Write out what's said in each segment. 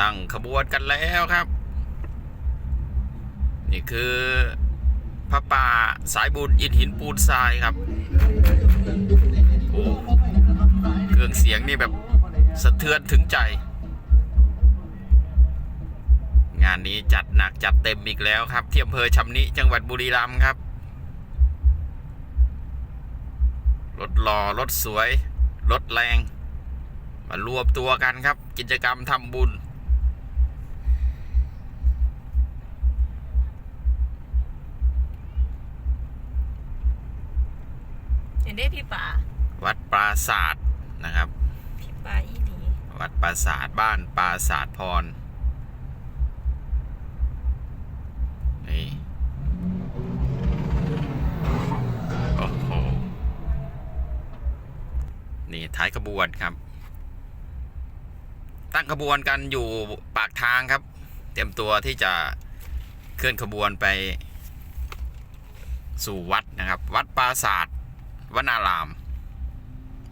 ตั้งขบวนกันแล้วครับ นี่คือพระป่าสายบุญอินหินปูนทรายครับโอ้เครื่องเสียงนี่แบบสะเทือนถึงใจ งานนี้จัดหนักจัดเต็มอีกแล้วครับ ที่อำเภอชำนิจังหวัดบุรีรัมย์ครับ รถหล่อรถสวย รถแรง มารวมตัวกันครับ กิจกรรมทำบุญ นได้พี่ป่าวัดปราศาสตร์นะครับ พี่ป่าอีหลีวัดปราศาสตร์บ้านปราศาสตร์พรนี่โอ้โหนี่ท้ายขบวนครับ ตั้งขบวนกันอยู่ปากทางครับ เตรียมตัวที่จะเคลื่อนขบวนไปสู่วัดนะครับ วัดปราศาสตร์ วนาราม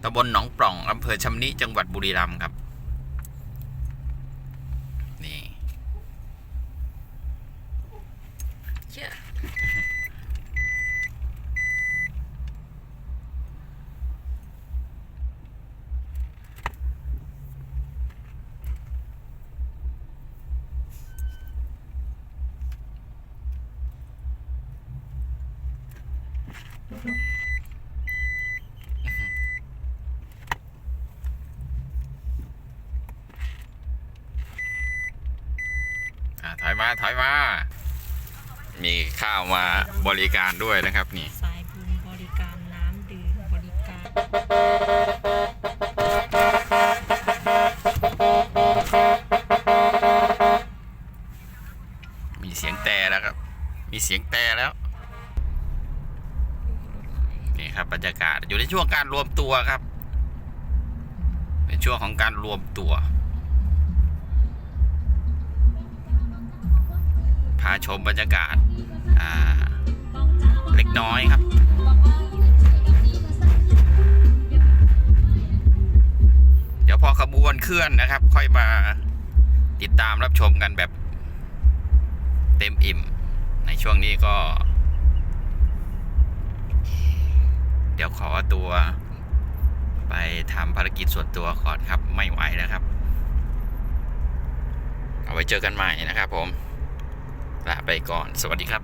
ตำบลหนองปล่องอำเภอชำนิจังหวัดบุรีรัมย์ครับ นี่ เชื่อ อ่า ถอยมาถอยมา มีข้าวมาบริการด้วยนะครับนี่สายบุญบริการน้ำดื่มบริการ มีเสียงแต่แล้วครับ มีเสียงแต่แล้วนี่ครับบรรยากาศอยู่ในช่วงการรวมตัวครับ เป็นช่วงของการรวมตัว พาชมบรรยากาศเล็กน้อยครับเดี๋ยวพอขบวนเคลื่อนนะครับ ค่อยมาติดตามรับชมกันแบบเต็มอิ่ม ในช่วงนี้ก็ เดี๋ยวขอตัว ไปทำภารกิจส่วนตัวก่อนครับ ไม่ไหวแล้วครับ เอาไว้เจอกันใหม่นะครับผม ลาไปก่อน สวัสดีครับ